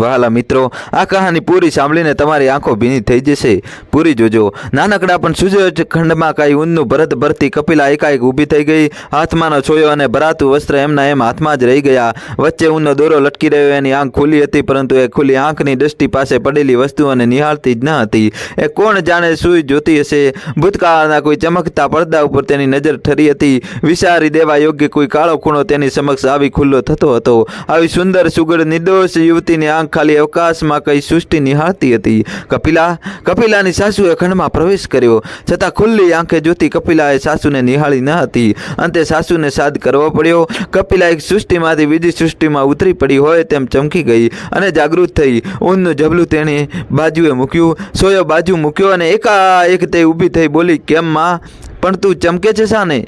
વહાલા મિત્રો, આ કહાની પૂરી સાંભળીને તમારી આંખો ભીની થઈ જશે. પૂરી જોજો. નાનકડા પણ સૂર્ય ખંડમાં કાંઈ ઊનનું ભરત ભરતી કપિલા એકાએક ઊભી થઈ ગઈ. હાથમાંનો છોયો અને ભરાતું વસ્ત્ર એમના એમ હાથમાં જ રહી ગયા. વચ્ચે ઊનનો દોરો લટકી રહ્યો, એની આંખ ખુલ્લી હતી, પરંતુ એ ખુલ્લી આંખની દ્રષ્ટિ પાસે પડેલી વસ્તુઓને નિહાળતી જ ન હતી. એ કોણ જાણે સુઈ જોતી હશે? ભૂતકાળના કોઈ ચમકતા પડદા ઉપર તેની નજર ઠરી હતી. વિચારી દેવા યોગ્ય કોઈ કાળો ખૂણો તેની સમક્ષ આવી ખુલ્લો થતો હતો. આવી સુંદર સુગડ નિર્દોષ યુવતીની આંખ ખાલી અવકાશમાં કઈ સૃષ્ટિ નિહાળતી હતી. કપિલા, કપિલાની સાસુએ ખંડમાં પ્રવેશ કર્યો. છતાં ખુલ્લી આંખે જોતી કપિલાએ સાસુને નિહાળી ન હતી. અંતે સાસુને સાદ કરવો પડ્યો. કપિલા એક સૃષ્ટિમાંથી બીજી સૃષ્ટિમાં ઉતરી પડી હોય તેમ ચમકી ગઈ અને જાગૃત થઈ. ઊનનું જબલું તેણે બાજુએ મૂક્યું. સોયો બાજુ મૂક્યો અને એકાએક તે ઊભી થઈ બોલી, કેમ માં? પણ તું ચમકે છે શાને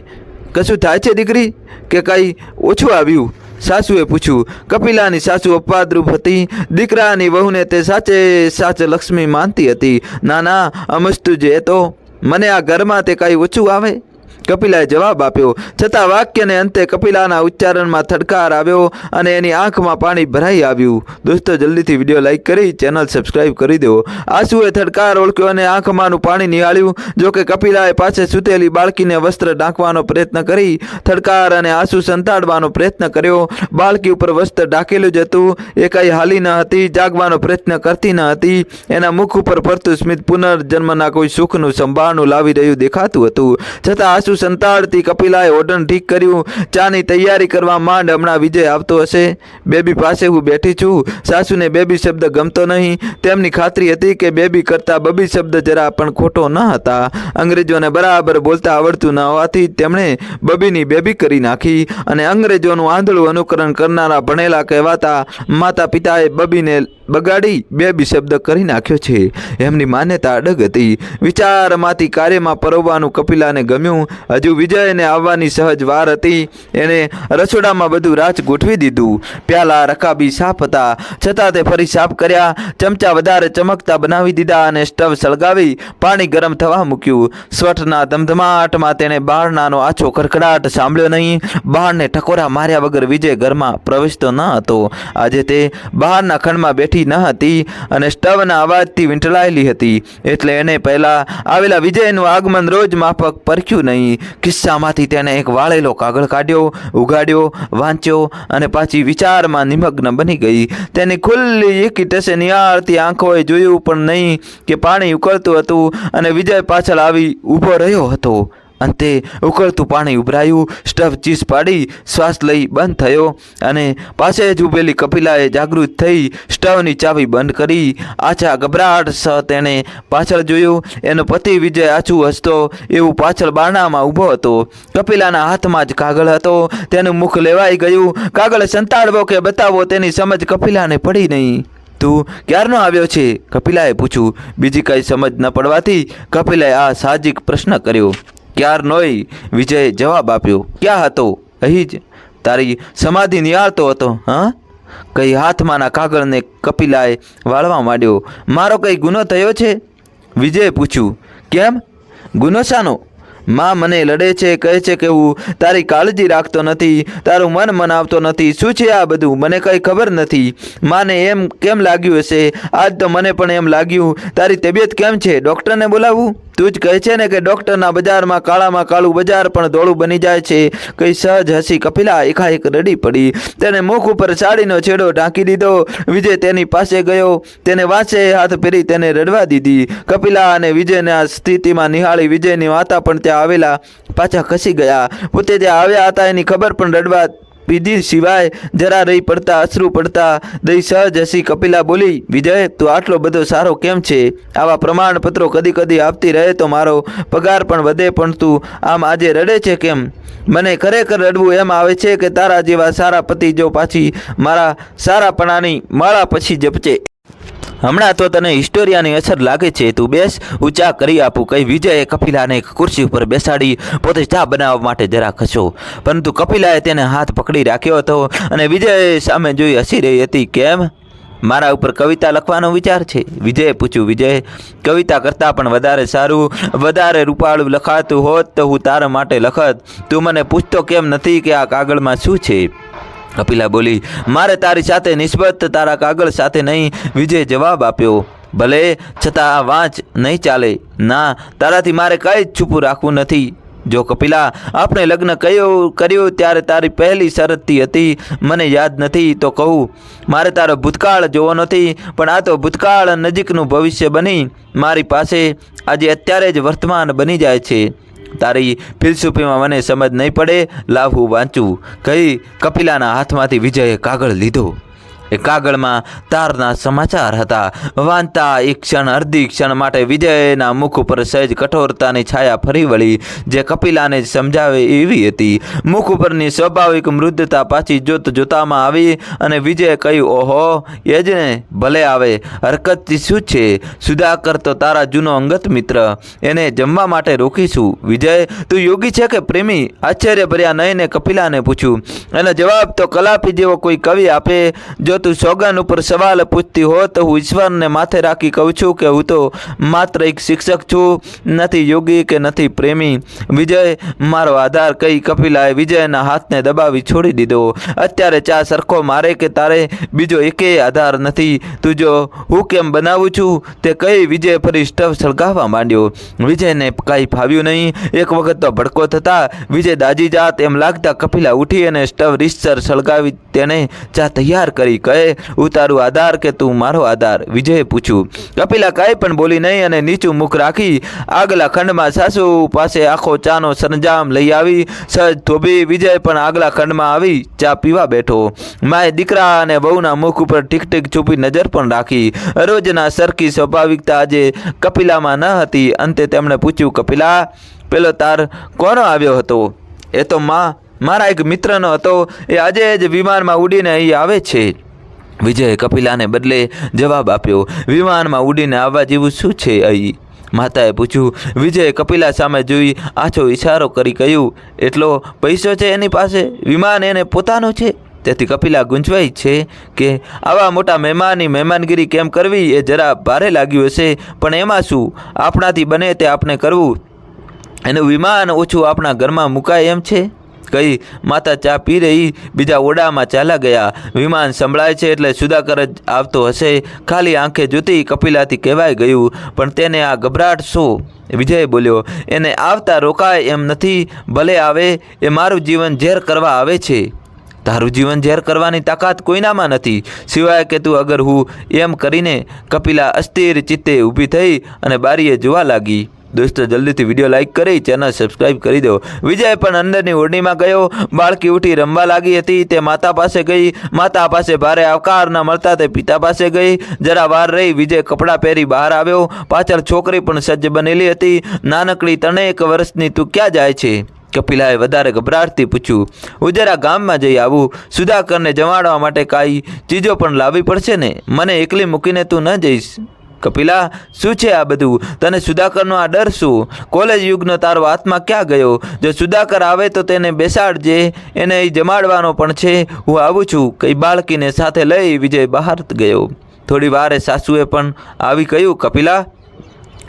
કશું થાય છે દીકરી? કે કંઈ ઓછું આવ્યું? સાસુએ પૂછ્યું, કપિલાની સાસુ અપવાદરૂપ હતી, દીકરાની વહુને તે સાચે સાચે લક્ષ્મી માનતી હતી. ના ના અમસ્તુ જે તો, મને આ ઘરમાં તે કાંઈ ઓછું આવે? કપિલાએ જવાબ આપ્યો. છતાં વાક્યને અંતે કપિલાના ઉચ્ચારણમાં થડકાર આવ્યો અને એની આંખમાં પાણી ભરાઈ આવ્યું. દોસ્તો, જલ્દીથી વીડિયો લાઈક કરી, ચેનલ સબસ્ક્રાઇબ કરી દેવો. આંસુએ થડકાર ઓળખ્યો અને આંખમાંનું પાણી નિહાળ્યું. જોકે કપિલાએ પાસે સૂતેલી બાળકીને વસ્ત્ર ઢાંકવાનો પ્રયત્ન કરી, થડકાર અને આંસુ સંતાડવાનો પ્રયત્ન કર્યો. બાળકી ઉપર વસ્ત્ર ઢાંકેલું જ હતું. એ કંઈ હાલી ન હતી, જાગવાનો પ્રયત્ન કરતી ન હતી. એના મુખ ઉપર ફરતું સ્મિત પુનર્જન્મના કોઈ સુખનું સંભાળનું લાવી રહ્યું દેખાતું હતું. છતાં આંસુ સંતાડતી કપિલાએ ઓઢણ ઠીક કર્યું. ચાની તૈયારી કરવા માંડ હમણાં વિજય આવતો હશે. બેબી પાસે હું બેઠી છું. સાસુને બેબી શબ્દ ગમતો નહીં. તેમની ખાતરી હતી કે બેબી કરતાં બબી શબ્દ જરા પણ ખોટો ન હતા. અંગ્રેજોને બરાબર બોલતા આવડતું ન હોવાથી તેમણે બબીની બેબી કરી નાખી અને અંગ્રેજોનું આંધળું અનુકરણ કરનારા ભણેલા કહેવાતા માતા પિતાએ બબીને બગાડી બેબી શબ્દ કરી નાખ્યો છે. એમની માન્યતા અડગ હતી. વિચારમાંથી કાર્યમાં પરોવવાનું કપિલાને ગમ્યું. હજુ વિજયને આવવાની સહજ વાર હતી. એણે રસોડામાં બધું રાજ ગોઠવી દીધું. પ્યાલા, રકાબી સાફ હતા. છતાં તે ફરી સાફ કર્યા. ચમચા વધારે ચમકતા બનાવી દીધા અને સ્ટવ સળગાવી પાણી ગરમ થવા મૂક્યું. સ્વટના ધમધમાટમાં તેણે બહારનાનો આછો ખડખડાટ સાંભળ્યો નહીં. બહારને ટકોરા માર્યા વગર વિજય ઘરમાં પ્રવેશતો ન હતો. આજે તે બહારના ખંડમાં બેઠી ન હતી અને સ્ટવના અવાજથી વીંટળાયેલી હતી. એટલે એને પહેલાં આવેલા વિજયનું આગમન રોજ માફક પરખ્યું નહીં. કિસ્સામાંથી તેણે એક વાળેલો કાગળ કાઢ્યો ઉગાડ્યો વાંચ્યો અને પાછી વિચારમાં નિમગ્ન બની ગઈ. તેની ખુલ્લી એકી ટસે નિહાળતી આંખોએ જોયું પણ નહીં કે પાણી ઉકળતું હતું અને વિજય પાછળ આવી ઊભો રહ્યો હતો. અંતે ઉકળતું પાણી ઉભરાયું. સ્ટવ ચીસ પાડી, શ્વાસ લઈ બંધ થયો અને પાસે જ ઊભેલી કપિલાએ જાગૃત થઈ સ્ટવની ચાવી બંધ કરી. આછા ગભરાટ સહ તેણે પાછળ જોયું. એનો પતિ વિજય આછું હસતો એવું પાછળ બારણામાં ઊભો હતો. કપિલાના હાથમાં જ કાગળ હતો. તેનું મુખ લેવાઈ ગયું. કાગળ સંતાડવો કે બતાવો તેની સમજ કપિલાને પડી નહીં. તું ક્યારનો આવ્યો છે? કપિલાએ પૂછ્યું. બીજી કંઈ સમજ ન પડવાથી કપિલાએ આ સાહજિક પ્રશ્ન કર્યો. ક્યારનોય વિજયે જવાબ આપ્યો, ક્યાં હતો? અહીં જ. તારી સમાધિ નિહાળતો હતો, હા? કઈ હાથમાંના કાગળને કપિલાએ વાળવા માંડ્યો. મારો કઈ ગુનો થયો છે? વિજયે પૂછ્યું, કેમ? ગુનો શાનો? માં મને લડે છે, કહે છે કે હું તારી કાળજી રાખતો નથી, તારું મન મનાવતો નથી. શું છે આ બધું? મને કંઈ ખબર નથી. માને એમ કેમ લાગ્યું હશે? આજ તો મને પણ એમ લાગ્યું. તારી તબિયત કેમ છે? ડૉક્ટરને બોલાવવું તું જ કહે છે ને કે ડૉક્ટરના બજારમાં કાળામાં કાળું બજાર પણ ધોળું બની જાય છે. કઈ સહજ હસી કપિલા એકાએક રડી પડી. તેને મુખ ઉપર સાડીનો છેડો ઢાંકી દીધો. વિજય તેની પાસે ગયો. તેને વાંચે હાથ ફેરી તેને રડવા દીધી. કપિલા અને વિજયના સ્થિતિમાં નિહાળી વિજયની માતા પણ ત્યાં આવેલા. પાછા ખસી ગયા. પોતે ત્યાં આવ્યા હતા એની ખબર પણ રડવા પીધી સિવાય જરા રહી પડતા, અશ્રુ પડતા, દઈ સહજ હસી કપિલા બોલી, વિજય, તું આટલો બધો સારો કેમ છે? આવા પ્રમાણપત્રો કદી કદી આપતી રહે તો મારો પગાર પણ વધે, પણ તું આમ આજે રડે છે કેમ? મને ખરેખર રડવું એમ આવે છે કે તારા જેવા સારા પતિ જો પાછી મારા સારાપણાની માળા પછી જપચે હમણાં તો તને હિસ્ટોરિયાની અસર લાગે છે, તું બેસ, હું ચા કરી આપું કઈ વિજયે કપિલાને ખુરશી ઉપર બેસાડી, પોતે ચા બનાવવા માટે જરા ખસ્યો પરંતુ કપિલાએ તેને હાથ પકડી રાખ્યો હતો અને વિજય સામે જોઈ હસી રહી હતી, કેમ? મારા ઉપર કવિતા લખવાનો વિચાર છે? વિજયે પૂછ્યું, વિજય, કવિતા કરતાં પણ વધારે સારું, વધારે રૂપાળું લખાતું હોત તો હું તારા માટે લખત. તું મને પૂછતો કેમ નથી કે આ કાગળમાં શું છે? કપિલા બોલી, મારે તારી સાથે નિસ્બત તારા કાગળ સાથે નહીં. વિજય જવાબ આપ્યો, ભલે, છતાં આ વાંચ નહીં ચાલે. ના, તારાથી મારે કંઈ જ છૂપું રાખવું નથી. જો કપિલા, આપણે લગ્ન કયો, કર્યું ત્યારે તારી પહેલી શરતથી હતી, મને યાદ નથી તો કહું, મારે તારો ભૂતકાળ જોવો નથી, પણ આ તો ભૂતકાળ નજીકનું ભવિષ્ય બની, મારી પાસે આજે અત્યારે જ વર્તમાન બની જાય છે. તારી ફિલસૂફીમાં મને સમજ નહીં પડે લાવ વાંચું. કહી કપિલાના હાથમાંથી વિજયે કાગળ લીધો. એ કાગળમાં તારના સમાચાર હતા. વાંચતા એક ક્ષણ અડધી ક્ષણ માટે વિજયના મુખ ઉપર સહેજ કઠોરતાની છાયા ફરી વળી, જે કપિલાને સમજાવે એવી હતી. મુખ ઉપરની સ્વાભાવિક મૃદતા પાછી જોત જોતામાં આવી અને વિજયે કહ્યું, ઓહો, એ જ ને, ભલે આવે. હરકત શું છે? સુધાકર તો તારા જૂનો અંગત મિત્ર. એને જમવા માટે રોકીશું. વિજય, તું યોગી છે કે પ્રેમી? આશ્ચર્યભર્યા નયને કપિલાને પૂછ્યું. એનો જવાબ તો કલાપી જેવો કોઈ કવિ આપે. જો તું સોગન ઉપર સવાલ પૂછતી હો તો હું ઈશ્વરને માથે રાખી કહું છું કે હું તો માત્ર એક શિક્ષક છું, નથી યોગી કે નથી પ્રેમી. વિજય, મારો આધાર કહી કપિલાએ વિજયના હાથને દબાવી છોડી દીધો. અત્યારે ચા સરખો મારે કે તારે બીજો એકેય આધાર નથી? તું જો, હું કેમ બનાવું છું? તે કઈ વિજય ફરી સ્ટવ સળગાવવા માંડ્યો. વિજયને કાંઈ ફાવ્યું નહીં. એક વખત તો ભડકો થતા વિજય દાજી જાત એમ લાગતા કપિલા ઉઠી અને સ્ટવ રીસર સળગાવી તેણે ચા તૈયાર કરી કહે હું તારું આધાર કે તું મારો આધાર? વિજયે પૂછ્યું. કપિલા કાંઈ પણ બોલી નહીં અને નીચું મુખ રાખી આગલા ખંડમાં સાસુ પાસે આખો ચાનો સરંજામ લઈ આવી. સહજ ધોબી વિજય પણ આગલા ખંડમાં આવી ચા પીવા બેઠો. માએ દીકરા અને બહુના મુખ ઉપર ટીક ટીક છુપી નજર પણ રાખી. રોજના સરખી સ્વાભાવિકતા આજે કપિલામાં ન હતી. અંતે તેમણે પૂછ્યું, કપિલા, પેલો તાર કોનો આવ્યો હતો? એ તો માં, મારા એક મિત્રનો હતો. એ આજે જ વિમાનમાં ઉડીને અહીં આવે છે. વિજયે કપિલાને બદલે જવાબ આપ્યો, વિમાનમાં ઉડીને આવવા જેવું શું છે અહીં? માતાએ પૂછ્યું, વિજયે કપિલા સામે જોઈ આછો ઈશારો કરી કહ્યું, એટલો પૈસો છે એની પાસે? વિમાન એને પોતાનું છે? તેથી કપિલા ગુંજવાય છે કે, આવા મોટા મહેમાનની મહેમાનગીરી કેમ કરવી? એ જરા ભારે લાગ્યું હશે, પણ એમાં શું? આપણાથી બને તે આપણે કરવું. એનું વિમાન ઓછું આપણા ઘરમાં મુકાય એમ છે? કઈ માતા ચા પી રહી, બીજા ઓરડામાં ચાલ્યા ગયા. વિમાન સંભળાય છે એટલે સુધાકર જ આવતો હશે. ખાલી આંખે જોતી કપિલાથી કહેવાય ગયું, પણ તેને આ ગભરાટ શું? વિજય બોલ્યો, એને આવતા રોકાય એમ નથી, ભલે આવે, એ મારું જીવન ઝેર કરવા આવે છે. તારું જીવન ઝેર કરવાની તાકાત કોઈનામાં નથી. સિવાય કે તું અગર હું એમ કરીને કપિલા અસ્થિર ચિત્તે ઊભી થઈ અને બારીએ જોવા લાગી. દોસ્તો, જલ્દીથી વીડિયો લાઈક કરી, ચેનલ સબસ્ક્રાઈબ કરી દો વિજય પણ અંદરની ઓરડીમાં ગયો. બાળકી ઉઠી રમવા લાગી હતી. તે માતા પાસે ગઈ. માતા પાસે ભારે આવકાર ન મળતા તે પિતા પાસે ગઈ. જરા વાર રહી વિજય કપડાં પહેરી બહાર આવ્યો. પાછળ છોકરી પણ સજ્જ બનેલી હતી. નાનકડી ત્રણેક વર્ષની તું ક્યાં જાય છે? કપિલાએ વધારે ગભરાટથી પૂછ્યું. ઉજરા ગામમાં જઈ આવું. સુધાકરને જમાડવા માટે કાંઈ ચીજો પણ લાવવી પડશે ને? મને એકલી મૂકીને તું ન જઈશ. કપિલા, શું છે આ બધું? તને સુધાકરનો આ ડર શું? કોલેજ યુગનો તારો આત્મા ક્યાં ગયો? જો સુધાકર આવે તો તેને બેસાડજે, એને જમાડવાનો પણ છે. હું આવું છું, કઈ બાળકીને સાથે લઈ વિજય બહાર ગયો. થોડી વારે સાસુએ પણ આવી કહ્યું, કપિલા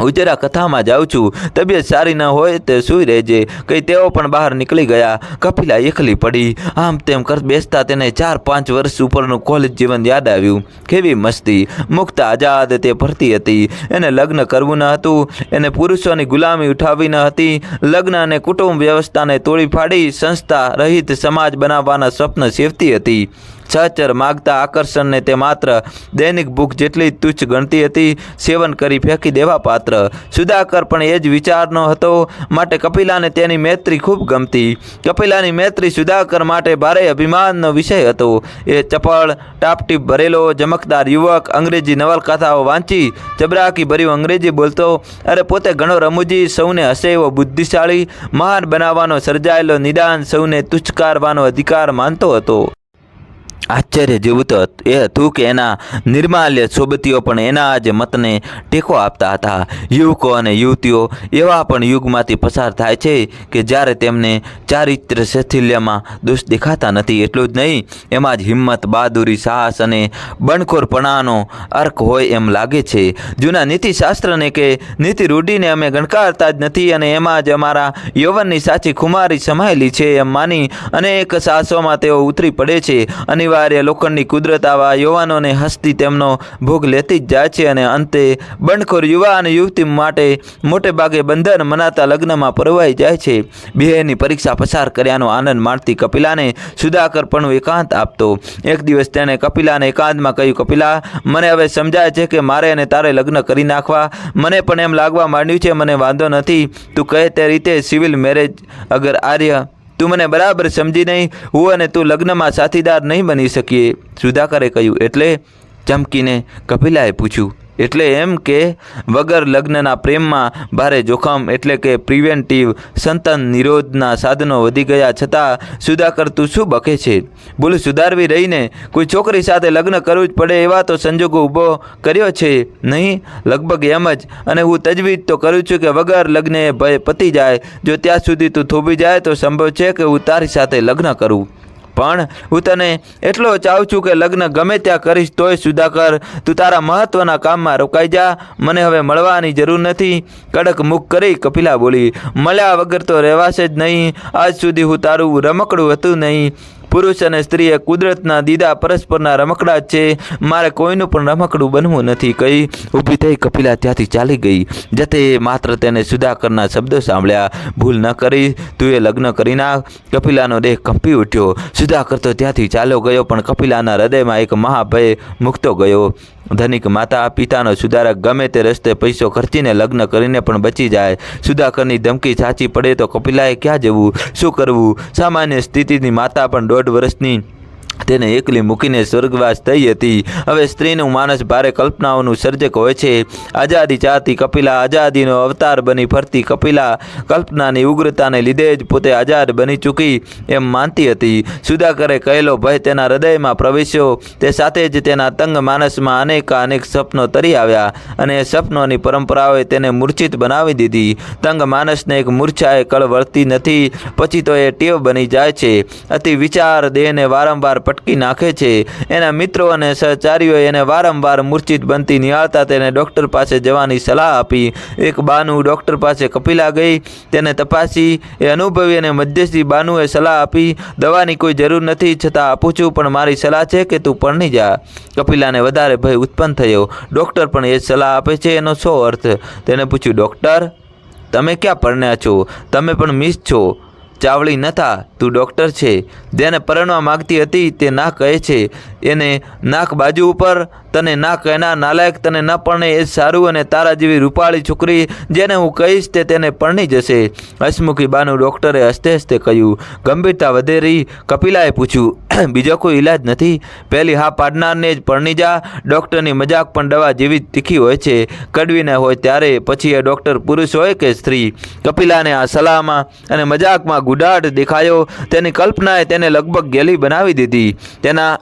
હું જરા કથામાં જાઉં છું. તબિયત સારી ન હોય તે સૂઈ રહેજે. કંઈ તેઓ પણ બહાર નીકળી ગયા. કપિલા એકલી પડી. આમ તેમ કર બેસતા તેને ચાર પાંચ વર્ષ ઉપરનું કોલેજ જીવન યાદ આવ્યું. કેવી મસ્તી. મુક્ત આઝાદ તે ફરતી હતી. એને લગ્ન કરવું ન હતું. એને પુરુષોની ગુલામી ઉઠાવી ન હતી. લગ્ન અને કુટુંબ વ્યવસ્થાને તોડી ફાડી સંસ્થા રહિત સમાજ બનાવવાના સ્વપ્ન સેવતી હતી. સહચર માગતા આકર્ષણને તે માત્ર દૈનિક ભૂખ જેટલી તુચ્છ ગણતી હતી, સેવન કરી ફેંકી દેવા પાત્ર. સુધાકર પણ એ જ વિચારનો હતો. માટે કપિલાને તેની મૈત્રી ખૂબ ગમતી. કપિલાની મૈત્રી સુધાકર માટે ભારે અભિમાનનો વિષય હતો. એ ચપળ, ટાપટીપ ભરેલો, ચમકદાર યુવક, અંગ્રેજી નવલકથાઓ વાંચી ચબરાકી ભર્યું અંગ્રેજી બોલતો, અરે પોતે ઘણો રમૂજી, સૌને હસે એવો બુદ્ધિશાળી, મહાન બનાવવાનો સર્જાયેલો નિદાન સૌને તુચ્છકારવાનો અધિકાર માનતો હતો. આશ્ચર્ય જેવું તો એ હતું કે એના નિર્માલ્ય સોબતીઓ પણ એના જ મતને ટેકો આપતા હતા. યુવકો અને યુવતીઓ એવા પણ યુગમાંથી પસાર થાય છે કે જ્યારે તેમને ચારિત્ર શૈથિલ્યમાં દોષ દેખાતા નથી. એટલું જ નહીં, એમાં જ હિંમત, બહાદુરી, સાહસ અને બણખોરપણાનો અર્ક હોય એમ લાગે છે. જૂના નીતિશાસ્ત્રને કે નીતિ રૂઢિને અમે ગણકારતા જ નથી અને એમાં જ અમારા યૌવનની સાચી ખુમારી સમાયેલી છે એમ માની અનેક સાહસોમાં તેઓ ઉતરી પડે છે. અનિવાર્ય લોખંડની કુદરત આવા યુવાનોને હસતી તેમનો ભોગ લેતી જ જાય છે અને અંતે બંડખોર યુવા અને યુવતી માટે મોટે ભાગે બંધન મનાતા લગ્નમાં પરવાઈ જાય છે. બીએની પરીક્ષા પસાર કર્યાનો આનંદ માણતી કપિલાને સુધાકર પણ એકાંત આપતો. એક દિવસ તેણે કપિલાને એકાંતમાં કહ્યું, કપિલા, મને હવે સમજાય છે કે મારે અને તારે લગ્ન કરી નાખવા. મને પણ એમ લાગવા માંડ્યું છે, મને વાંધો નથી. તું કહે તે રીતે સિવિલ મેરેજ અગર આર્ય તું મને બરાબર સમજી નહીં, હું અને તું લગ્નમાં સાથીદાર નહીં બની શકીએ. સુધાકરે કહ્યું. એટલે ચમકીને કપિલાએ પૂછ્યું એટલે એમ કે વગર લગ્નના પ્રેમમાં ભારે જોખમ એટલે કે પ્રિવેન્ટિવ સંતાન નિરોધના સાધનો વધી ગયા છતાં સુધાકર તું શું બકે છે? ભૂલ સુધારવી રહીને કોઈ છોકરી સાથે લગ્ન કરવું જ પડે એવા તો સંજોગો ઊભો કર્યો છે? નહીં, લગભગ એમ જ. અને હું તજવીજ તો કરું છું કે વગર લગ્ને ભય પતી જાય. જો ત્યાં સુધી તું થોભી જાય તો સંભવ છે કે હું તારી સાથે લગ્ન કરું? પણ હું તને એટલો ચાહું છું કે લગ્ન ગમે ત્યાં કરીશ, તોય સુધાકર, તું તારા મહત્વના કામમાં રોકાઈ જા. મને હવે મળવાની જરૂર નથી. કડક મુખ કરી કપિલા બોલી, મળ્યા વગર તો રહેવાશે જ નહીં. આજ સુધી હું તારું રમકડું હતું નહીં. પુરુષ અને સ્ત્રીએ કુદરતના દીદા પરસ્પરના રમકડા છે. મારે કોઈનું પણ રમકડું બનવું નથી કહી ઊભી થઈ કપિલા ત્યાંથી ચાલી ગઈ. જતે માત્ર તેને સુધાકરના શબ્દો સાંભળ્યા. ભૂલ ન કરી, તું એ લગ્ન કરી નાખ. કપિલાનો દેહ કંપી ઉઠ્યો. સુધાકર તો ત્યાંથી ચાલ્યો ગયો, પણ કપિલાના હૃદયમાં એક મહાભય મૂકતો ગયો. ધનિક માતા પિતાનો સુધારક ગમે તે રસ્તે પૈસો ખર્ચીને લગ્ન કરીને પણ બચી જાય. સુધાકરની ધમકી સાચી પડે તો કપિલાએ ક્યાં જવું? શું કરવું? સામાન્ય સ્થિતિની માતા પણ દોઢ વર્ષની તેને એકલી મૂકીને સ્વર્ગવાસ થઈ હતી. હવે સ્ત્રીનું માનસ ભારે કલ્પનાઓનું સર્જક હોય છે. આઝાદી ચાહતી કપિલા આઝાદીનો અવતાર બની ફરતી કપિલા કલ્પનાની ઉગ્રતાને લીધે જ પોતે આઝાદ બની ચૂકી એમ માનતી હતી. સુધાકરે કહેલો, ભય તેના હૃદયમાં પ્રવેશ્યો. તે સાથે જ તેના તંગ માનસમાં અનેક અનેક સપનો તરી આવ્યા અને એ સપનોની પરંપરાઓએ તેને મૂર્છિત બનાવી દીધી. તંગ માનસને એક મૂર્છાએ કળ વળતી નથી. પછી તો એ ટેવ બની જાય છે. અતિ વિચાર દેહને વારંવાર પટકી નાખે છે. એના મિત્રો અને સહચારીઓએ એને વારંવાર મૂર્છિત બનતી નિહાળતા તેને ડૉક્ટર પાસે જવાની સલાહ આપી. એક બાનુ ડૉક્ટર પાસે કપિલા ગઈ. તેને તપાસી, એ અનુભવી અને મધ્યસ્થી બાનુએ સલાહ આપી, દવાની કોઈ જરૂર નથી, છતાં આપું છું, પણ મારી સલાહ છે કે તું પરણી જા. કપિલાને વધારે ભય ઉત્પન્ન થયો. ડૉક્ટર પણ એ સલાહ આપે છે, એનો શો અર્થ? તેને પૂછ્યું, ડૉક્ટર, તમે ક્યાં પરણ્યા છો? તમે પણ મિસ છો. ચાવડી નથા તું ડૉક્ટર છે. જેને પરણવા માગતી હતી તે ના કહે છે એને નાક બાજુ ઉપર, તને ના કહેનાર નાલાયક, તને ન પરણે એ સારું અને તારા જેવી રૂપાળી છોકરી જેને હું કહીશ તે તેને પરણી જશે. હસમુખી બાનું ડૉક્ટરે હસતે હસતે કહ્યું, ગંભીરતા વધે રહી. કપિલાએ પૂછ્યું બીજો કોઈ ઈલાજ નથી? પહેલી હા પાડનારને જ પરણી જા. ડૉક્ટરની મજાક પણ દવા જેવી જ તીખી હોય છે. કડવી ન હોય ત્યારે પછી એ ડૉક્ટર પુરુષ હોય કે સ્ત્રી? કપિલાને આ સલાહમાં અને મજાકમાં ગુડાટ દેખાયો. તેની કલ્પનાએ તેને લગભગ ગેલી બનાવી દીધી. તેના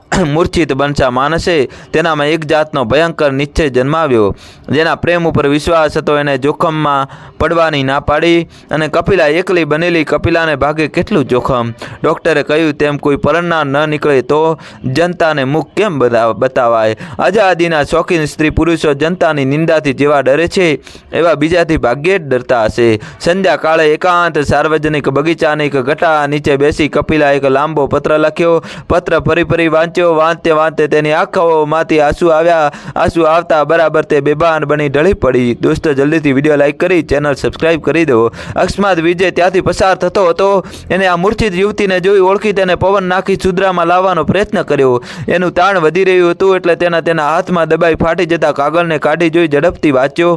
મૂર્છિત બનશા માનસે તેનામાં એક જાતનો ભયંકર નિશ્ચય જન્માવ્યો, જેના પ્રેમ ઉપર વિશ્વાસ હતો, એને જોખમમાં પડવાની ના પાડી અને કપિલા એકલી બનેલી કપિલાને ભાગે કેટલું જોખમ? ડૉક્ટરે કહ્યું, તેમ કોઈ પરણનાર ન નીકળે તો જનતાને મુખ કેમ બતા- બતાવાય? આઝાદીના શોખીન સ્ત્રી પુરુષો જનતાની નિંદાથી જેવા ડરે છે, એવા બીજાથી ભાગ્યે જ ડરતા હશે. સંધ્યા કાળે એકાંત સાર્વજનિક બગીચાની એક ગટા નીચે બેસી કપિલા એક લાંબો પત્ર લખ્યો. પત્ર ફરી ફરી વાંચ્યો વાંચતે વાંચતે તેની આંખોમાંથી આંસુ આવ્યા. આંસુ આવતા બરાબર તે બેભાન બની ઢળી પડી. દોસ્તો, જલ્દીથી વીડિયો લાઇક કરી, ચેનલ સબસ્ક્રાઇબ કરી દો અકસ્માત વિજય ત્યાંથી પસાર થતો હતો. એને આ મૂર્છિત યુવતીને જોઈ ઓળખી તેને પવન નાખી સુદ્રામાં લાવવાનો પ્રયત્ન કર્યો. એનું તાણ વધી રહ્યું હતું એટલે તેના તેના હાથમાં દબાઈ ફાટી જતા કાગળને કાઢી જોઈ ઝડપથી વાંચ્યો.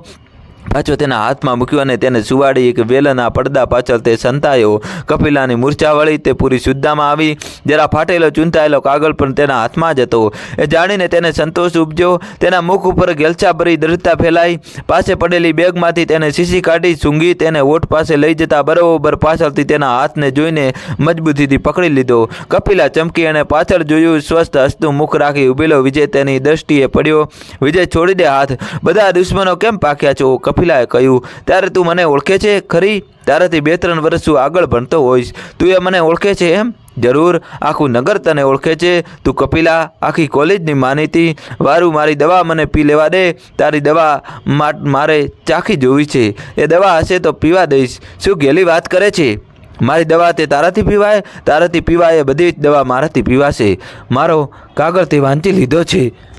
પાછો તેના હાથમાં મૂક્યો અને તેને સુવાડી એક વેલના પડદા પાછળ તે સંતાયો. કપિલાની મૂર્છા વળી તે પૂરી શુદ્ધામાં આવી. જરા ફાટેલો ચૂંટાયેલો કાગળ પણ તેના હાથમાં જ હતો. એ જાણીને તેને સંતોષ ઉપજ્યો. તેના મુખ ઉપર ગેલછા ભરી દ્રઢતા ફેલાઈ. પાસે પડેલી બેગમાંથી તેને શીશી કાઢી સૂંઘી તેને ઓઠ પાસે લઈ જતા બરોબર પાછળથી તેના હાથને જોઈને મજબૂતીથી પકડી લીધો. કપિલા ચમકી અને પાછળ જોયું સ્વસ્થ હસતું મુખ રાખી ઊભેલો વિજય તેની દ્રષ્ટિએ પડ્યો. વિજય છોડી દે હાથ. બધા દુશ્મનો કેમ પાક્યા છો? કપિલાએ કહ્યું, ત્યારે તું મને ઓળખે છે? ખરી, તારાથી બે ત્રણ વર્ષ હું આગળ ભણતો હોઈશ. તું એ મને ઓળખે છે એમ? જરૂર, આખું નગર તને ઓળખે છે. તું કપિલા, આખી કોલેજની માનીતી. વારું મારી દવા મને પી લેવા દે. તારી દવા મારે ચાખી જોવી છે. એ દવા હશે તો પીવા દઈશ. શું ગેલી વાત કરે છે? મારી દવા તે તારાથી પીવાય? તારાથી પીવાય એ બધી જ દવા મારાથી પીવાશે. મારો કાગળથી વાંચી લીધો છે.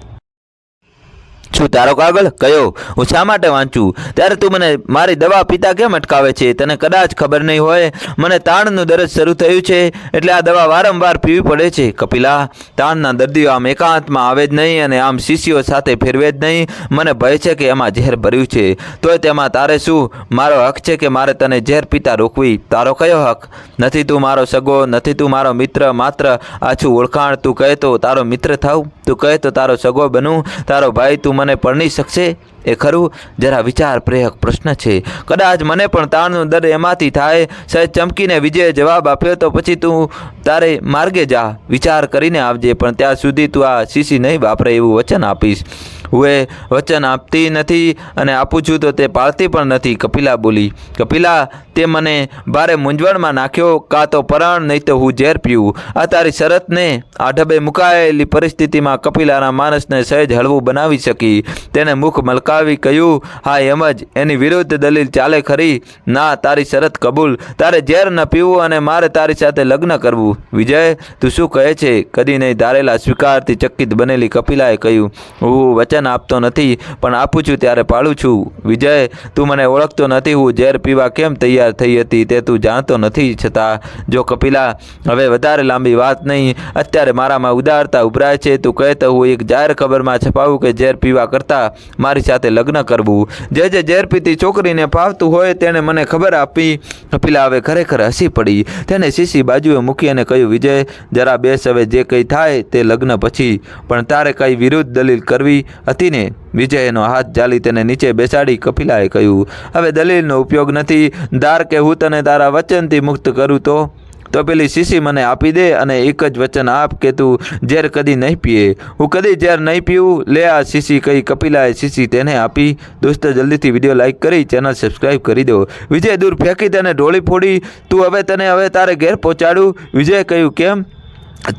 શું તારો કાગળ કયો? હું શા માટે વાંચું? ત્યારે તું મને મારી દવા પીતા કેમ અટકાવે છે? તને કદાચ ખબર નહીં હોય, મને તાણનું દરજ શરૂ થયું છે, એટલે આ દવા વારંવાર પીવી પડે છે. કપિલા, તાણના દર્દીઓ આમ એકાંતમાં આવે જ નહીં અને આમ શિષ્યો સાથે ફેરવે જ નહીં. મને ભય છે કે એમાં ઝેર ભર્યું છે. તોય તેમાં તારે શું? મારો હક છે કે મારે તને ઝેર પીતા રોકવી? તારો કયો હક? નથી તું મારો સગો, નથી તું મારો મિત્ર, માત્ર આછું ઓળખાણ. તું કહે તો તારો મિત્ર થાવ તું કહે તો તારો સગો બનું. તારો ભાઈ તું મને પરણી શકશે? એ ખરું? જરા વિચાર પ્રેરક પ્રશ્ન છે. કદાચ મને પણ તાણનું દર એમાંથી થાય. સહેજ ચમકીને વિજયે જવાબ આપ્યો તો પછી તું તારે માર્ગે જા. વિચાર કરીને આવજે, પણ ત્યાં સુધી તું આ શીશી નહીં વાપરે એવું વચન આપીશ. હું એ વચન આપતી નથી અને આપું છું તો તે પાળતી પણ નથી. કપિલા બોલી, કપિલા, તે મને ભારે મૂંઝવણમાં નાખ્યો, કાં તો પરણ નહીં તો હું ઝેર પીવું. આ તારી શરતને આ ઢબે મુકાયેલી પરિસ્થિતિમાં કપિલાના માણસને સહેજ હળવું બનાવી શકી. તેને મુખ મલકાવી કહ્યું, હા એમ જ એની વિરુદ્ધ દલીલ ચાલે ખરી? ના, તારી શરત કબૂલ. તારે ઝેર ન પીવું અને મારે તારી સાથે લગ્ન કરવું. વિજય, તું શું કહે છે? કદી નહીં, ધારેલા સ્વીકારથી ચકિત બનેલી કપિલાએ કહ્યું. હું વચન આપતો નથી, પણ આપું છું ત્યારે પાળું છું. વિજય, તું મને ઓળખતો નથી, હું ઝેર પીવા કેમ તૈયાર થઈ હતી તે તું જાણતો નથી છતાં. જો કપિલા, હવે વધારે લાંબી વાત નહીં. અત્યારે મારામાં ઉદારતા ઉભરાય છે. તું કહે તો હું એક જાહેર ખબરમાં છપાવું કે ઝેર પીવા કરતાં મારી સાથે લગ્ન કરવું. જે જે ઝેર પીતી છોકરીને ફાવતું હોય તેણે મને ખબર આપી. કપિલા હવે ખરેખર હસી પડી. તેને શીશી બાજુએ મૂકી અને કહ્યું, વિજય, જરા બેસ હવે, જે કંઈ થાય તે લગ્ન પછી. પણ તારે કંઈ વિરુદ્ધ દલીલ કરવી હતી ને? વિજયનો હાથ જાલી તેને નીચે બેસાડી કપિલાએ કહ્યું, હવે દલીલનો ઉપયોગ નથી. ધાર કે હું તને તારા વચનથી મુક્ત કરું તો? તો પેલી શીશી મને આપી દે અને એક જ વચન આપ કે તું ઝેર કદી નહીં પીએ. હું કદી ઝેર નહીં પીવું. લે આ શીશી કહી કપિલાએ શીશી તેને આપી. દોસ્તો, જલ્દીથી વીડિયો લાઈક કરી, ચેનલ સબસ્ક્રાઈબ કરી દો. વિજય દૂર ફેંકી તેને ઢોળી ફોડી. તું હવે તને હવે તારે ઘેર પહોંચાડું. વિજય કહ્યું, કેમ?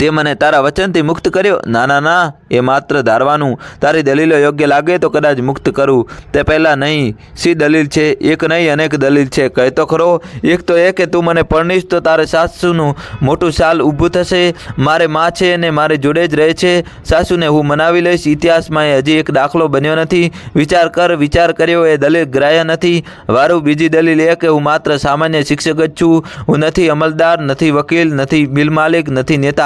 તે મને તારા વચનથી મુક્ત કર્યો. ના ના ના, એ માત્ર ધારવાનું. તારી દલીલો યોગ્ય લાગે તો કદાચ મુક્ત કરું. તે પહેલાં નહીં. સી દલીલ છે? એક નહીં, અનેક દલીલ છે. કહે તો ખરો. એક તો એ કે તું મને પરણીશ તો તારે સાસુનું મોટું સાલ ઊભું થશે. મારે માં છે અને મારે જોડે જ રહે છે. સાસુને હું મનાવી લઈશ. ઇતિહાસમાં એ હજી એક દાખલો બન્યો નથી. વિચાર કર, વિચાર કર્યો, એ દલીલ ગ્રાહ્ય નથી. વારું બીજી દલીલ એ કે હું માત્ર સામાન્ય શિક્ષક જ છું. હું નથી અમલદાર, નથી વકીલ, નથી બિલ માલિક, નથી નેતા.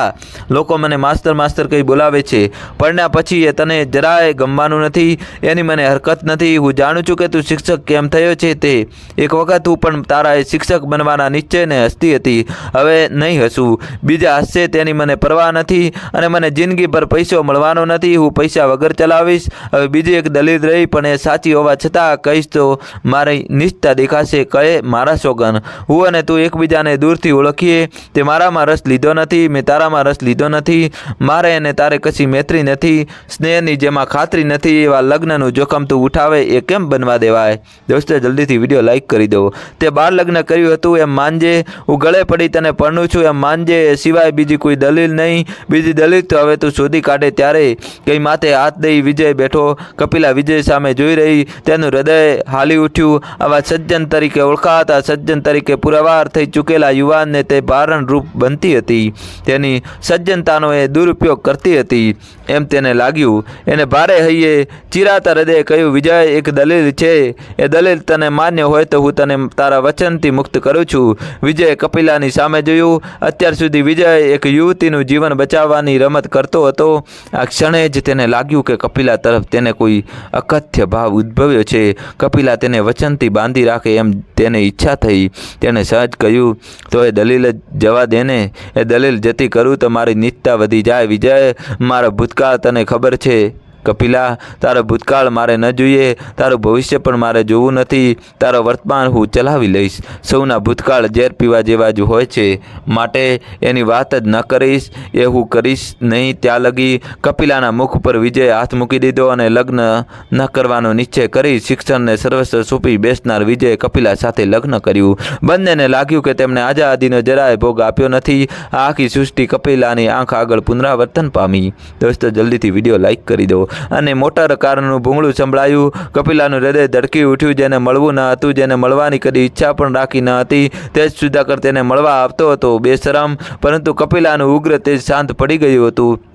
લોકો મને માસ્તર માસ્તર કહી બોલાવે છે. પરણ્યા પછી એ તને જરાય ગમવાનું નથી. એની મને હરકત નથી. હું જાણું છું કે તું શિક્ષક કેમ થયો છે તે. એક વખત હું પણ તારા એ શિક્ષક બનવાના નિશ્ચયને હસતી હતી. હવે નહીં હસું. બીજા હસશે તેની મને પરવા નથી અને મને જિંદગી પર પૈસો મળવાનો નથી. હું પૈસા વગર ચલાવીશ. હવે બીજી એક દલીલ રહી પણ એ સાચી હોવા છતાં કહીશ તો મારી નિષ્ઠા દેખાશે. કહે મારા સોગન. હું અને તું એકબીજાને દૂરથી ઓળખીએ. તે મારામાં રસ લીધો નથી. મેં તારામાં રસ લીધો નથી, મારે અને તારે કશી મૈત્રી નથી, સ્નેહની જેમાં ખાતરી નથી, એવા લગ્નનું જોખમ તું ઉઠાવે, એ કેમ બનવા દેવાય? દોસ્તો, જલ્દીથી વીડિયો લાઈક કરી દો. તે બાર લગ્ન કર્યું હતું, એમ માનજે. હું ગળે પડી તને પરણું છું, એમ માનજે. એ સિવાય બીજી કોઈ દલીલ નહીં. બીજી દલીલ તો હવે તું શોધી કાઢે ત્યારે કઈ માથે હાથ દઈ વિજય બેઠો. કપિલા વિજય સામે જોઈ રહી. તેનું હૃદય હાલી ઉઠ્યું. આવા સજ્જન તરીકે ઓળખાતા, સજ્જન તરીકે પુરવાર થઈ ચૂકેલા યુવાનને તે ભારણરૂપ બનતી હતી. તેની સજ્જનતાનો એ દુરુપયોગ કરતી હતી. એમ તેને લાગ્યું, એને ભારે હૈયે. ચિરાતા હૃદયે કહ્યું, વિજય, એક દલીલ છે. એ દલીલ તને માન્ય હોય તો હું તને તારા વચનથી મુક્ત કરું છું. વિજયે કપિલાની સામે જોયું. અત્યાર સુધી વિજય એક યુવતીનું જીવન બચાવવાની રમત કરતો હતો. આ ક્ષણે જ તેને લાગ્યું કે કપિલા તરફ તેને કોઈ અકથ્ય ભાવ ઉદ્ભવ્યો છે. કપિલા તેને વચનથી બાંધી રાખે એમ તેને ઈચ્છા થઈ. તેણે સહજ કહ્યું, તો એ દલીલ જ જવા દેને એ દલીલ જતી કરું તો તમારી નિજતા વધી જાય વિજય મારા ભૂતકાળ તને ખબર છે. કપિલા તારો ભૂતકાળ મારે ન જોઈએ, તારું ભવિષ્ય પણ મારે જોવું નથી, તારો વર્તમાન હું ચલાવી લઈશ. સૌના ભૂતકાળ ઝેર પીવા જેવા જ હોય છે. માટે એની વાત જ ન કરીશ, એ હું કરીશ નહીં ત્યાં લગી કપિલાના મુખ પર વિજય હાથ મૂકી દીધો અને લગ્ન ન કરવાનો નિશ્ચય કરી શિક્ષણને સર્વસ્વ સોંપી બેસનાર વિજયે કપિલા સાથે લગ્ન કર્યું. બંનેને લાગ્યું કે તેમણે આઝાદીનો જરાય ભોગ આપ્યો નથી. આ આખી સૃષ્ટિ કપિલાની આંખ આગળ પુનરાવર્તન પામી. દોસ્તો, જલ્દીથી વીડિયો લાઇક કરી દો. અને મોટર કારનું ભૂંગળું સંભળાયું. કપિલાનું હૃદય ધડકી ઉઠ્યું, જેને મળવું ન હતું, જેને મળવાની કદી ઈચ્છા પણ રાખી ન હતી. તે જ સુધાકર તેને મળવા આવતો હતો, બેશરમ. પરંતુ કપિલાનું ઉગ્ર તેજ શાંત પડી ગયું હતું.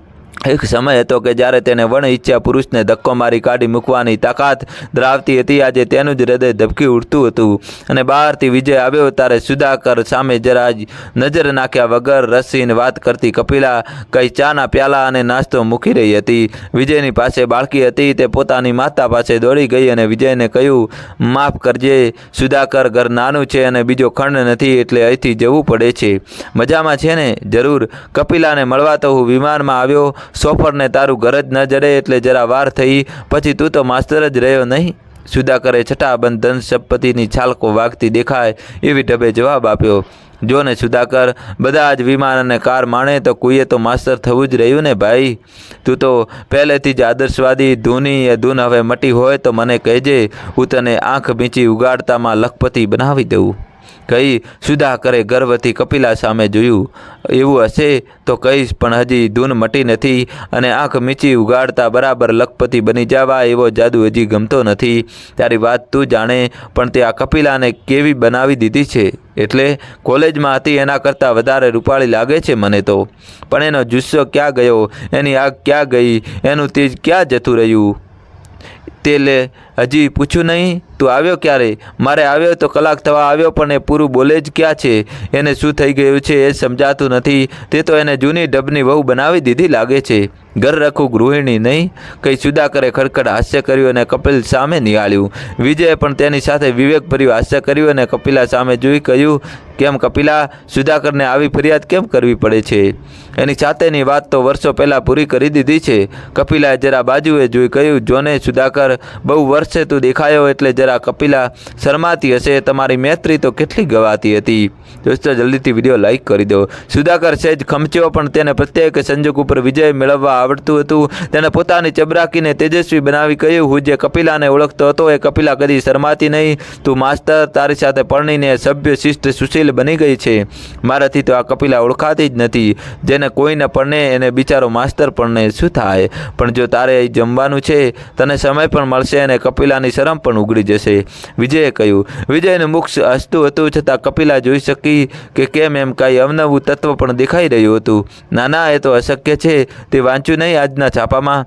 એક સમય હતો કે જ્યારે તેને વણ ઈચ્છા પુરુષને ધક્કો મારી કાઢી મૂકવાની તાકાત ધરાવતી હતી. આજે તેનું જ હૃદય ધબકી ઉઠતું હતું અને બહારથી વિજય આવ્યો ત્યારે સુધાકર સામે જરા નજર નાખ્યા વગર રસીને વાત કરતી કપિલા કઈ ચાના પ્યાલા અને નાસ્તો મૂકી રહી હતી. વિજયની પાસે બાળકી હતી, તે પોતાની માતા પાસે દોડી ગઈ અને વિજયને કહ્યું, માફ કરજે, સુધાકર ઘર નાનું છે અને બીજો ખંડ નથી એટલે અહીંથી જવું પડે છે. મજામાં છે ને? જરૂર. કપિલાને મળવા તો હું વિમાનમાં આવ્યો. સોફરને તારું ઘર જ ન જડે એટલે જરા વાર થઈ. પછી તું તો માસ્તર જ રહ્યો નહીં. સુદાકરે છઠ્ઠાબંધ ધન સંપત્તિની છાલકો વાગતી દેખાય એવી ઢબે જવાબ આપ્યો. જો ને સુધાકર બધા જ વિમાન અને કાર માણે તો કોઈએ તો માસ્તર થવું જ રહ્યું ને ભાઈ? તું તો પહેલેથી જ આદર્શવાદી, ધૂની એ ધૂન હવે મટી હોય તો મને કહેજે, હું તને આંખ બીંચી ઉગાડતામાં લખપતિ બનાવી દઉં. કહી સુધાકરે ગર્વથી કપિલા સામે જોયું. એવું હશે તો કહીશ, પણ હજી ધૂન મટી નથી અને આંખ મીચી ઉગાડતા બરાબર લખપતિ બની જવા એવો જાદુ હજી ગમતો નથી. તારી વાત તું જાણે, પણ તે આ કપિલાને કેવી બનાવી દીધી છે? એટલે કોલેજમાં હતી, એના કરતાં વધારે રૂપાળી લાગે છે મને તો. પણ એનો જુસ્સો ક્યાં ગયો? એની આગ ક્યાં ગઈ? એનું તેજ ક્યાં જતું રહ્યું? તે લે હજી પૂછ્યું નહીં, તું આવ્યો ક્યારે? મારે આવ્યો તો કલાક થવા આવ્યો, પણ એ પૂરું બોલે જ ક્યાં છે? એને શું થઈ ગયું છે એ સમજાતું નથી. તે તો એને જૂની ડબની વહુ બનાવી દીધી લાગે છે. ઘર રખું ગૃહિણી નહીં. કંઈ સુદાકરે ખડખડ હાસ્ય કર્યું અને કપિલ સામે નિહાળ્યું. વિજયે પણ તેની સાથે વિવેકભર્યું હાસ્ય કર્યું અને કપિલા સામે જોઈ કહ્યું, કેમ કપિલા સુધાકરને આવી ફરિયાદ કેમ કરવી પડે છે? એની સાથેની વાત તો વર્ષો પહેલાં પૂરી કરી દીધી છે. કપિલાએ જરા બાજુએ જોઈ કહ્યું, જોને સુધાકર બહુ વર્ષે તું દેખાયો એટલે જરા કપિલા શરમાતી હશે. તમારી મૈત્રી તો કેટલી ગવાતી હતી. દોસ્તો, જલ્દીથી વીડિયો લાઈક કરી દો. સુધાકર સહેજ ખમચ્યો, પણ તેને પ્રત્યેક સંજોગ ઉપર વિજય મેળવવા આવડતું હતું. તેને પોતાની ચબરાકીને તેજસ્વી બનાવી કહ્યું, હું જે કપિલાને ઓળખતો હતો, એ કપિલા કદી શરમાતી નહીં. તું માસ્તર, તારી સાથે પરણીને સભ્ય શિષ્ટ સુશીલ બની ગઈ છે. મારાથી તો આ કપિલા ઓળખાતી જ નથી. જેને કોઈને પરણે, એને બિચારો માસ્તર પરણે. શું થાય? પણ જો તારે જમવાનું છે, તને સમય પણ મળશે અને કપિલાની શરમ પણ ઉગડી જશે. વિજયે કહ્યું, વિજયનું મુખ હસતું હતું છતાં કપિલા જોઈ શકી કે કેમ એમ કાંઈ અવનવું તત્વ પણ દેખાઈ રહ્યું હતું. ના ના એ તો અશક્ય છે, તે વાંચ્યું નહીં આજના છાપામાં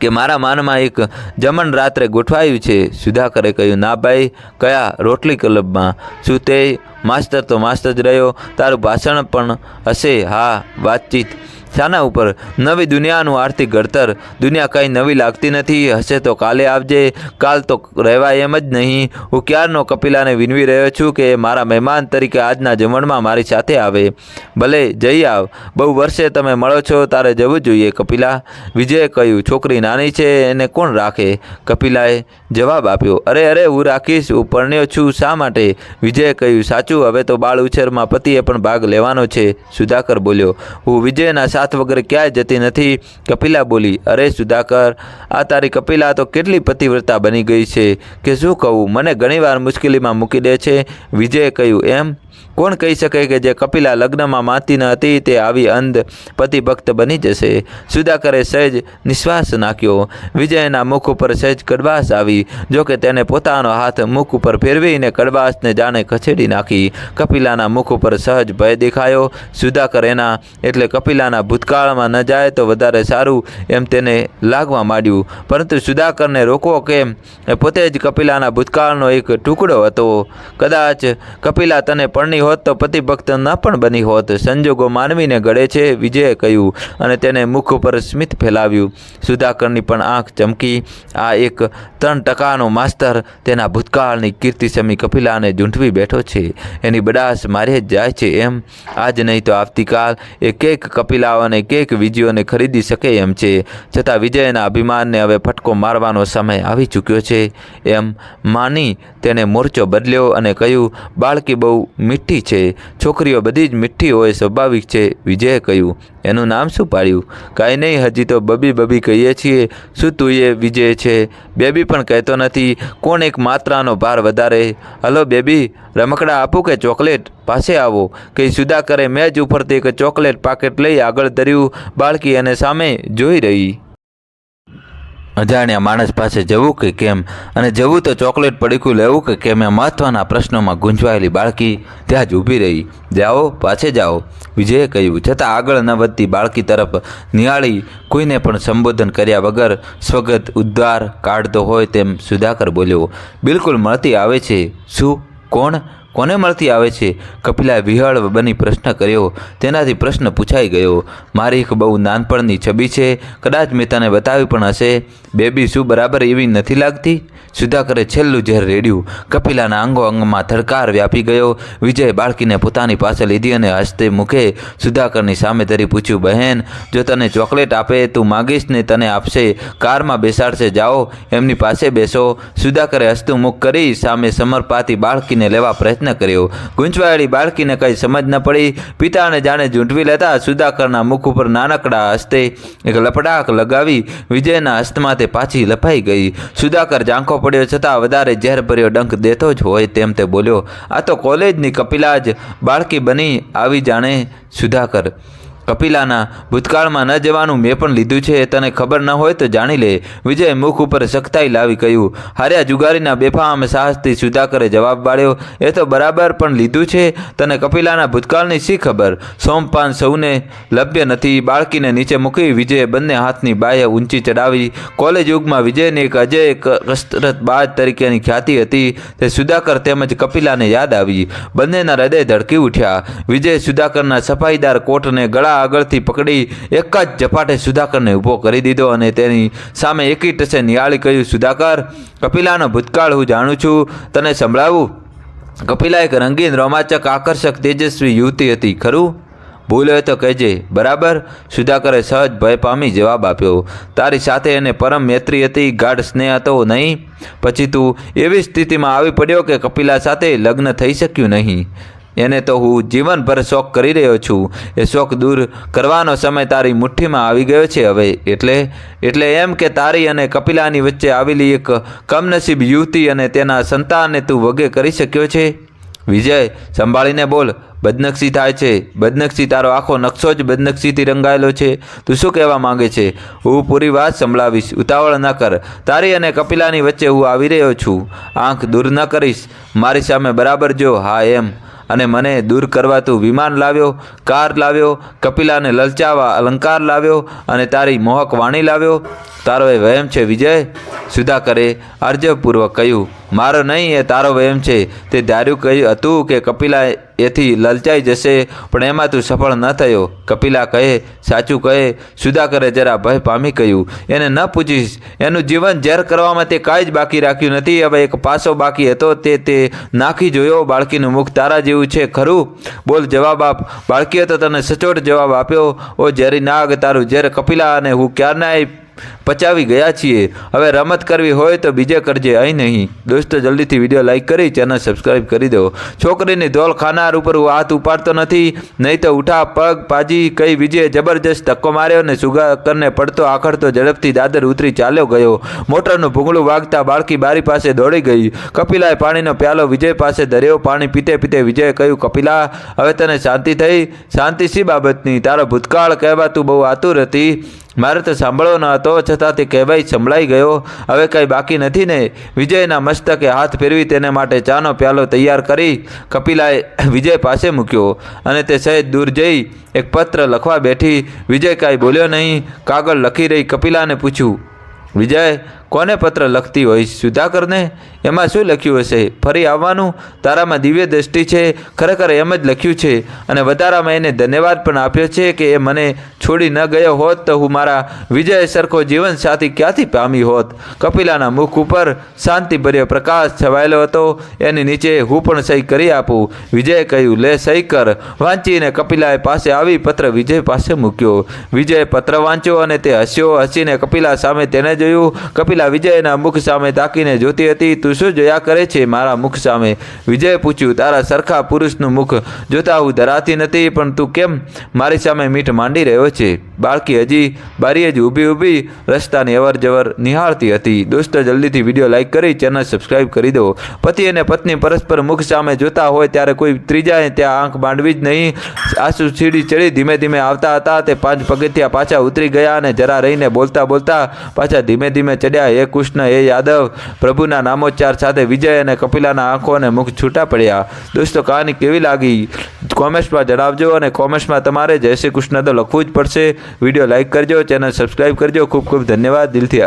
કે મારા માનમાં એક જમણ રાત્રે ગોઠવાયું છે. સુધાકરે કહ્યું, ના ભાઈ, કયા રોટલી ક્લબમાં? શું તે માસ્તર તો માસ્તર જ રહ્યો? તારું ભાષણ પણ હશે? હા, વાતચીત શાના ઉપર નવી દુનિયાનું આર્થિક ઘડતર. દુનિયા કંઈ નવી લાગતી નથી. હશે તો કાલે આવજે. કાલ તો રહેવાય એમ જ નહીં. હું ક્યારનો કપિલાને વિનવી રહ્યો છું કે મારા મહેમાન તરીકે આજના જમણમાં મારી સાથે આવે. ભલે જઈ આવ. બહુ વર્ષે તમે મળો છો, તારે જવું જોઈએ કપિલા. વિજયે કહ્યું, છોકરી નાની છે, એને કોણ રાખે? કપિલાએ જવાબ આપ્યો, અરે અરે, હું રાખીશ. હું પરણ્યો છું શા માટે? વિજયે કહ્યું, સાચું, હવે તો બાળ ઉછેરમાં પતિએ પણ ભાગ લેવાનો છે. સુધાકર બોલ્યો, હું વિજયના સાથે સાથ વગર ક્યાંય જતી નથી. કપિલા બોલી, અરે સુધાકર, આ તારી કપિલા તો કેટલી પતિવ્રતા બની ગઈ છે કે શું કહું? મને ઘણીવાર મુશ્કેલીમાં મૂકી દે છે. વિજયે કહ્યું, એમ? કોણ કહી શકે કે જે કપિલા લગ્નમાં માતી ન હતી તે આવી અંધ પતિભક્ત બની જશે? સુધાકરે સહેજ નિશ્વાસ નાખ્યો. વિજયના મુખ ઉપર સહેજ કડવાશ આવી. જોકે તેને પોતાનો હાથ મુખ ઉપર ફેરવીને કડવાશને જાણે ખસેડી નાખી. કપિલાના મુખ ઉપર સહજ ભય દેખાયો. સુધાકર એના એટલે કપિલાના ભૂતકાળમાં ન જાય તો વધારે સારું એમ તેને લાગવા માંડ્યું. પરંતુ સુધાકરને રોકવો કેમ એ પોતે જ કપિલાના ભૂતકાળનો એક ટુકડો હતો. કદાચ કપિલા તને પરણી હોત તો પતિભક્ત ન પણ બની હોત. સંજોગો માનવીને ગળે છે, વિજયે કહ્યું, અને તેને મુખ ઉપર સ્મિત ફેલાવ્યું. સુધાકરની પણ આંખ ચમકી. આ એક ત્રણ ટકાનો માસ્તર તેના ભૂતકાળની કીર્તિસમી કપિલાને ઝૂંટવી બેઠો છે. એની બડાસ મારે જ જાય છે એમ. આજ નહીં તો આવતીકાલ એ કેક કપિલાઓને કેક વિજયોને ખરીદી શકે એમ છે. છતાં વિજયના અભિમાનને હવે ફટકો મારવાનો સમય આવી ચૂક્યો છે. એમ માની તેણે મોરચો બદલ્યો અને કહ્યું, બાળકી બહુ મીઠી છે. છોકરીઓ બધી જ મીઠી હોય, સ્વાભાવિક છે, વિજયે કહ્યું. એનું નામ શું પાડ્યું? કાંઈ નહીં, હજી તો બબી બબી કહીએ છીએ, શું તું એ વિજય છે? બેબી પણ કહેતો નથી, કોણ એક માત્રાનો ભાર વધારે? હલો, બેબી, રમકડા આપું કે ચોકલેટ? પાસે આવો. કંઈ સુદા કરે મેજ ઉપરથી એક ચોકલેટ પાકેટ લઈ આગળ ધર્યું, બાળકી અને સામે જોઈ રહી. અજાણ્યા માણસ પાસે જવું કે કેમ? અને જવું તો ચોકલેટ પડીકું લેવું કે કેમ એ મહત્ત્વના પ્રશ્નોમાં ગુંજવાયેલી બાળકી ત્યાં જ ઊભી રહી. જાઓ પાછે જાઓ. વિજયે કહ્યું છતાં આગળ ન વધતી બાળકી તરફ નિહાળી, કોઈને પણ સંબોધન કર્યા વગર સ્વગત ઉદ્ધાર કાઢતો હોય તેમ સુધાકર બોલ્યો, બિલકુલ મળતી આવે છે. શું? કોણ? કોને મળતી આવે છે? કપિલાએ વિહળ બની પ્રશ્ન કર્યો. તેનાથી પ્રશ્ન પૂછાઈ ગયો, મારી એક બહુ નાનપણની છબી છે. કદાચ મેં તને બતાવી પણ હશે. બેબી શું બરાબર એવી નથી લાગતી? સુધાકરે છેલ્લું ઝેર રેડ્યું. કપિલાના અંગો અંગમાં થડકાર વ્યાપી ગયો. વિજય બાળકીને પોતાની પાસે લીધી અને હસ્તે મુખે સુધાકરની સામે ધરી પૂછ્યું, બહેન, જો તને ચોકલેટ આપે, તું માગીશ ને તને આપશે. કારમાં બેસાડશે, જાઓ. એમની પાસે બેસો. સુધાકરે હસતું મુખ કરી સામે સમર્પાતી બાળકીને લેવા પ્રયત્ન કર્યો. ગૂંચવાયેલી બાળકીને કંઈ સમજ ન પડી. પિતાને જાણે ઝૂંટવી લેતા સુધાકરના મુખ ઉપર નાનકડા હસ્તે એક લપડાક લગાવી વિજયના હસ્તમાં તે પાછી લપાઈ ગઈ. સુધાકર ઝાંખો પડ્યો છતાં વધારે ઝેરભર્યો ડંખ દેતો જ હોય તેમ તે બોલ્યો, આ તો કોલેજની કપિલા જ બાળકી બની આવી જાણે. સુધાકર કપિલાના ભૂતકાળમાં ન જવાનું મેં પણ લીધું છે, તને ખબર ન હોય તો જાણી લે. વિજય મુખ ઉપર સખ્તાઈ લાવી કહ્યું, હાર્યા જુગારીના બેફામ સાહસથી સુધાકરે જવાબ વાળ્યો એ તો બરાબર પણ લીધું છે, તને કપિલાના ભૂતકાળની શી ખબર? સોમપાન સૌને લભ્ય નથી. બાળકીને નીચે મૂકી વિજયે બંને હાથની બાહ્ય ઊંચી ચડાવી. કોલેજ યુગમાં વિજયની એક અજય કસરત બાજ તરીકેની ખ્યાતિ હતી, તે સુધાકર તેમજ કપિલાને યાદ આવી. બંનેના હૃદય ધડકી ઉઠ્યા. વિજય સુધાકરના સફાઈદાર કોટને ગળા આગળથી પકડી એક જ ઝપાટે સુધાકરને ઊભો કરી દીધો અને તેની સામે એકી ટસે નિહાળી કહ્યું, સુધાકર, કપિલાનો ભૂતકાળ હું જાણું છું. તને સંભળાવું કપિલા એક રંગીન રોમાંચક, આકર્ષક, તેજસ્વી યુવતી હતી. ખરું? ભૂલ હોય તો કહેજે, બરાબર સુધાકરે સહજ ભય પામી જવાબ આપ્યો. તારી સાથે એને પરમ મૈત્રી હતી, ગાઢ સ્નેહ હતો નહીં. પછી તું એવી સ્થિતિમાં આવી પડ્યો કે કપિલા સાથે લગ્ન થઈ શક્યું નહીં. એને તો હું જીવનભર શોખ કરી રહ્યો છું. એ શોખ દૂર કરવાનો સમય તારી મુઠ્ઠીમાં આવી ગયો છે હવે. એટલે એટલે એમ કે તારી અને કપિલાની વચ્ચે આવેલી એક કમનસીબ યુવતી અને તેના સંતાનને તું વગે કરી શક્યો છે? વિજય, સંભાળીને બોલ. બદનક્ષી થાય છે. બદનક્ષી તારો આખો નકશો જ બદનક્ષીથી રંગાયેલો છે. તું શું કહેવા માંગે છે? હું પૂરી વાત સંભળાવીશ. ઉતાવળ ન કર. તારી અને કપિલાની વચ્ચે હું આવી રહ્યો છું. આંખ દૂર ન કરીશ. મારી સામે બરાબર જો. હા, એમ. અને મને દૂર કરવા તું વિમાન લાવ્યો, કાર લાવ્યો, કપિલાને લલચાવા અલંકાર લાવ્યો અને તારી મોહક વાણી લાવ્યો. તારો એ વહેમ છે, વિજય. સુધાકરે અર્જપૂર્વક કહ્યું મારો નહીં એ તારો વહેમ છે. તે ધાર્યું કહ્યું હતું કે કપિલા એથી લલચાઈ જશે, પણ એમાં તું સફળ ન થયો. કપિલા કહે, સાચું કહે, સુધાકરે જરા ભય પામી કહ્યું. એને ન પૂછીશ. એનું જીવન ઝેર કરવામાં તે કાંઈ જ બાકી રાખ્યું નથી. હવે એક પાસો બાકી હતો. તે તે નાખી જોયો. બાળકીનું મુખ તારા જેવું છે. ખરું? બોલ જવાબ આપ. બાળકીએ તો તને સચોટ જવાબ આપ્યો. ઓ ઝેરી નાગ, તારું ઝેર કપિલા અને હું ક્યારના પચાવી ગયા છીએ. હવે રમત કરવી હોય તો બીજે કરજે, અહીં નહીં. દોસ્તો, જલ્દીથી વીડિયો લાઇક કરી, ચેનલ સબસ્ક્રાઈબ કરી દો. છોકરીની ધોલ ખાનાર ઉપર હું હાથ ઉપાડતો નથી, નહીં તો ઉઠા, પગ, પાજી, કઈ વિજયે, જબરજસ્ત ધક્કો માર્યો અને સુગાકરને પડતો આખડતો ઝડપથી દાદર ઉતરી ચાલ્યો ગયો. મોટરનું ભૂંગળું વાગતા બાળકી બારી પાસે દોડી ગઈ. કપિલાએ પાણીનો પ્યાલો વિજય પાસે ધર્યો. પાણી પીતે પીતે વિજયે કહ્યું, કપિલા, હવે તને શાંતિ થઈ? શાંતિ શી બાબતની? તારો ભૂતકાળ કહેવાતું બહુ આતુર હતી. મારે તો સાંભળવો ન હતો છતાં તે કહેવાય સંભળાઈ ગયો. હવે કંઈ બાકી નથી ને? વિજયના મસ્તકે હાથ ફેરવી તેને માટે ચાનો પ્યાલો તૈયાર કરી કપિલાએ વિજય પાસે મૂક્યો અને તે સહેજ દૂર જઈ એક પત્ર લખવા બેઠી. વિજય કાંઈ બોલ્યો નહીં, કાગળ લખી રહી કપિલાને પૂછ્યું, વિજય કોને પત્ર લખતી હોય સુધાકરને? એમાં શું લખ્યું હશે? ફરી આવવાનું? તારામાં દિવ્ય દ્રષ્ટિ છે. ખરેખર એમ જ લખ્યું છે. અને વધારામાં એને ધન્યવાદ પણ આપ્યો છે કે એ મને છોડી ન ગયો હોત તો હું મારા વિજય સરખો જીવનસાથી ક્યાંથી પામી હોત? કપિલાના મુખ ઉપર શાંતિભર્યો પ્રકાશ છવાયેલો હતો. એની નીચે હું પણ સહી કરી આપું. વિજયે કહ્યું, લે સહી કર. વાંચીને કપિલાએ પાસે આવી પત્ર વિજય પાસે મૂક્યો. વિજયે પત્ર વાંચ્યો અને તે હસ્યો હસીને કપિલા સામે તેને જોયું. કપિલા વિજયના મુખ સામે તાકીને જોતી હતી, તું શું જોયા કરે છે? મારા મુખ સામે. વિજયે પૂછ્યું, તારા સરખા પુરુષનું મુખ જોતા હું ધરાતી નથી, પણ તું કેમ મારી સામે મીઠ માંડી રહ્યો છે? બાળકી હજી બારીએ જ ઊભી ઊભી રસ્તાની અવર જવર નિહાળતી હતી. દોસ્તો, જલ્દીથી વીડિયો લાઇક કરી, ચેનલ સબસ્ક્રાઈબ કરી દો. પતિ અને પત્ની પરસ્પર મુખ સામે જોતા હોય ત્યારે કોઈ ત્રીજાએ ત્યાં આંખ માંડવી જ નહીં. આંસુ સીડી ચડી ધીમે ધીમે આવતા હતા, તે પાંચ પગથિયા પાછા ઉતરી ગયા અને જરા રહીને બોલતા બોલતા પાછા ધીમે ધીમે ચડ્યા હે કૃષ્ણ, હે યાદવ, પ્રભુના નામોચ્ચાર સાથે વિજય અને કપિલાના આંખો અને મુખ છૂટા પડ્યા. દોસ્તો, કહાની કેવી લાગી? કોમેન્ટ્સમાં જણાવજો અને કોમેન્ટ્સમાં તમારે જય શ્રી કૃષ્ણ તો લખવું જ પડશે. વીડિયો લાઇક કરજો, ચેનલ સબસ્ક્રાઈબ કરજો. ખૂબ ખૂબ ધન્યવાદ. દિલથી.